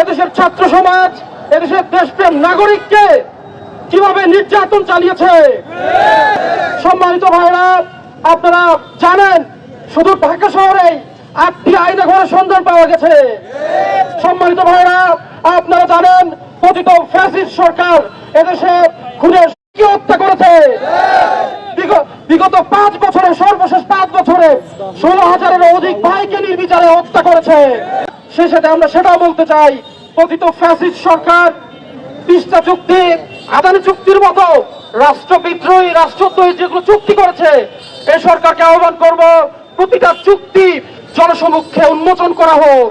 এদেশের ছাত্র সমাজ, এদেশের দেশপ্রেম নাগরিককে কীভাবে নির্যাতন চালিয়েছে? সম্মানিত ভাইরা, আপনারা জানেন, শুধু ঢাকা শহরে আটটি আইনে ঘরে সন্ধান পাওয়া গেছে। সম্মানিত ভাইরা, আপনারা জানেন, পতিত ফ্যাসিস্ট সরকার এদেশে কি হত্যা করেছে। বিগত পাঁচ বছরে, সর্বশেষ পাঁচ বছরে ষোলো হাজারের অধিক ভাইকে নির্বিচারে হত্যা করেছে। সে আমরা সেটাও বলতে চাই পতিত ফ্যাসিস্ট সরকার, তিস্তা চুক্তি, আদানি চুক্তির মতো রাষ্ট্রবিদ্রোহী রাষ্ট্রদ্রোহী যেগুলো চুক্তি করেছে এই সরকারকে আহ্বান করব, প্রতিটা চুক্তি জনসমক্ষে উন্মোচন করা হোক।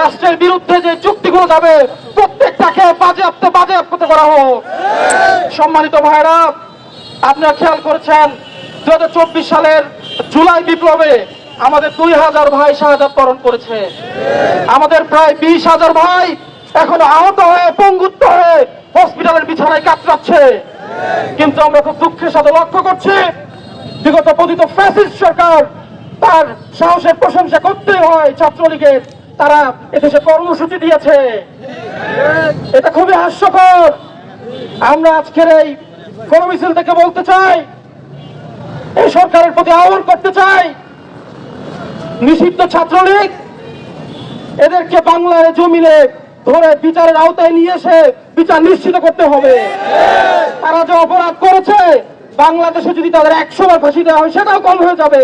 রাষ্ট্রের বিরুদ্ধে যে চুক্তিগুলো যাবে, প্রত্যেকটাকে বাজেয়াপ্ত বাজেয়াপ্ত করা হোক। সম্মানিত ভাইরা আপনারা খেয়াল করেছেন দু হাজার চব্বিশ সালের জুলাই বিপ্লবে আমাদের দুই হাজার ভাই শাহাদাত বরণ করেছে। আমাদের প্রায় বিশ হাজার ভাই এখন আহত হয়ে পঙ্গুত্ব হয়ে হসপিটালের বিছানায় কাতরাচ্ছে কিন্তু আমরা খুব দুঃখের সাথে লক্ষ্য করছি, বিগত পতিত ফ্যাসিস্ট সরকার তার সাহসের প্রশংসা করতে হয় ছাত্রলীগের। তারা এদেশে কর্মসূচি দিয়েছে। এটা খুবই হাস্যকর। আমরা আজকের এই গণমিছিল থেকে বলতে চাই, এই সরকারের প্রতি আহ্বান করতে চাই নিষিদ্ধ ছাত্রলীগ? এদেরকে বাংলার জমিনে ধরে বিচারের আওতায় নিয়ে এসে বিচার নিশ্চিত করতে হবে। তারা যে অপরাধ করেছে, বাংলাদেশে যদি তাদের একশো বার ফাঁসি দেওয়া হয়, সেটাও কম হয়ে যাবে।